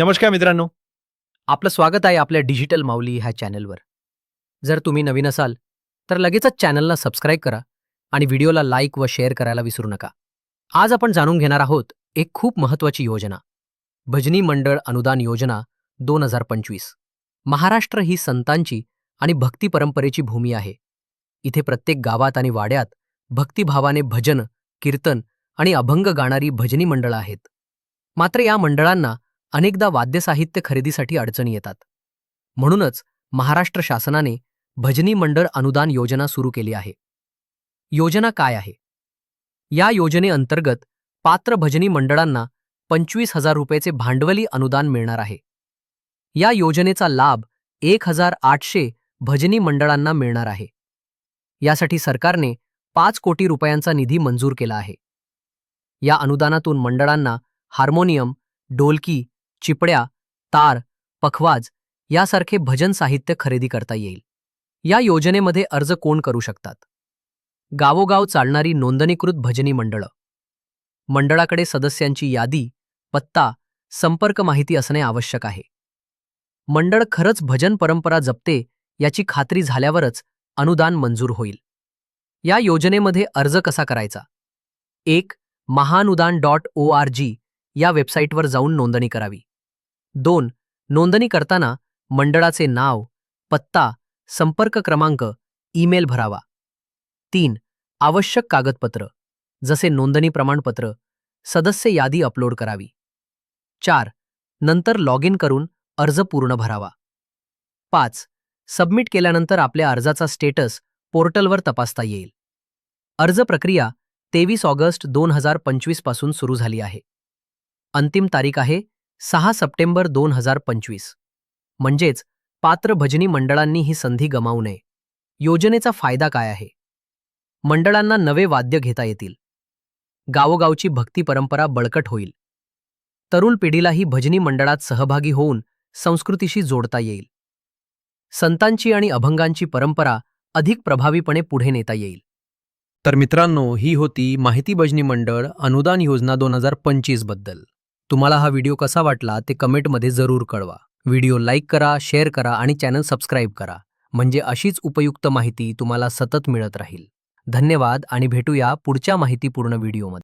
नमस्कार मित्रांनो. आपलं स्वागत आहे आपल्या डिजिटल माऊली ह्या चॅनलवर. जर तुम्ही नवीन असाल तर लगेचच चॅनलला सबस्क्राईब करा आणि व्हिडिओला लाईक व शेअर करायला विसरू नका. आज आपण जाणून घेणार आहोत एक खूप महत्त्वाची योजना भजनी मंडळ अनुदान योजना दोन हजार पंचवीस. महाराष्ट्र ही संतांची आणि भक्ती परंपरेची भूमी आहे. इथे प्रत्येक गावात आणि वाड्यात भक्तिभावाने भजन कीर्तन आणि अभंग गाणारी भजनी मंडळं आहेत. मात्र या मंडळांना अनेकदा वाद्यसाहित्य खरेदीसाठी अडचणी येतात. म्हणूनच महाराष्ट्र शासनाने भजनी मंडळ अनुदान योजना सुरू केली आहे. योजना काय आहे? या योजनेअंतर्गत पात्र भजनी मंडळांना पंचवीस हजार रुपयाचे भांडवली अनुदान मिळणार आहे. या योजनेचा लाभ एक हजार आठशे भजनी मंडळांना मिळणार आहे. यासाठी सरकारने पाच कोटी रुपयांचा निधी मंजूर केला आहे. या अनुदानातून मंडळांना हार्मोनियम डोलकी चिपड्या तार पखवाज यासारखे भजन साहित्य खरेदी करता येईल. या योजनेमध्ये अर्ज कोण करू शकतात? गावोगाव चालणारी नोंदणीकृत भजनी मंडळं. मंडळाकडे सदस्यांची यादी पत्ता संपर्क माहिती असणे आवश्यक आहे. मंडळ खरंच भजन परंपरा जपते याची खात्री झाल्यावरच अनुदान मंजूर होईल. या योजनेमध्ये अर्ज कसा करायचा? एक महानुदान डॉट ओ आर जी या वेबसाईटवर जाऊन नोंदणी करावी. दोन. नोंदणी करताना मंडळाचे नाव पत्ता संपर्क क्रमांक ईमेल भरावा. तीन. आवश्यक कागदपत्र जसे नोंदणी प्रमाणपत्र सदस्य यादी अपलोड करावी. चार. नंतर लॉग इन करून अर्ज पूर्ण भरावा. पाच. सबमिट केल्यानंतर आपल्या अर्जाचा स्टेटस पोर्टलवर तपासता येईल. अर्ज प्रक्रिया तेवीस ऑगस्ट दोन हजार पंचवीसपासून सुरू झाली आहे. अंतिम तारीख आहे सहा सप्टेंबर दोन हजार पंचवीस. म्हणजेच पात्र भजनी मंडळांनी ही संधी गमावू नये. योजनेचा फायदा काय आहे? मंडळांना नवे वाद्य घेता येतील. गावोगावची भक्ती परंपरा बळकट होईल. तरुण पिढीलाही भजनी मंडळात सहभागी होऊन संस्कृतीशी जोडता येईल. संतांची आणि अभंगांची परंपरा अधिक प्रभावीपणे पुढे नेता येईल. तर मित्रांनो ही होती माहिती भजनी मंडळ अनुदान योजना दोन हजार पंचवीसबद्दल. तुम्हाला हा व्हिडिओ कसा वाटला ते कमेंटमध्ये जरूर कळवा. व्हिडिओ लाईक करा शेअर करा आणि चॅनल सबस्क्राईब करा. म्हणजे अशीच उपयुक्त माहिती तुम्हाला सतत मिळत राहील. धन्यवाद आणि भेटूया पुढच्या माहितीपूर्ण व्हिडिओमध्ये.